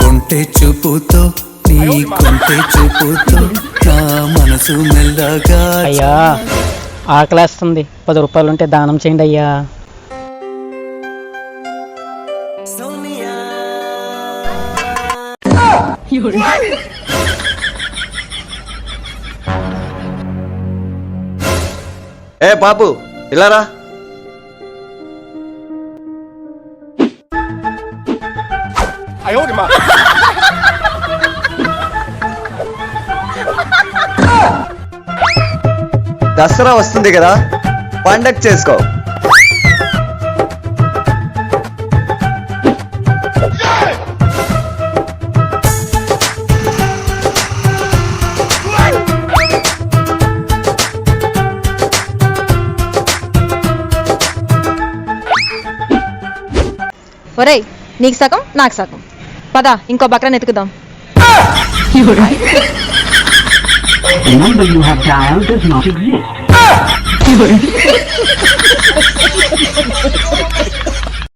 కొంటె చూపుతో నీ కొంటె చూపుతో నా మనసు మెల్లగా అయ్యా ఆకలేస్తుంది. పది రూపాయలు ఉంటే దానం చేయండి అయ్యా. ఏ పాపు ఇలా రా. దసరా వస్తుంది కదా పండగ చేసుకో. ఒరేయ్ నీకు సగం నాకు సగం. పద ఇంకో Bakra ఎతుకుదాం The number you have dialed does not exist.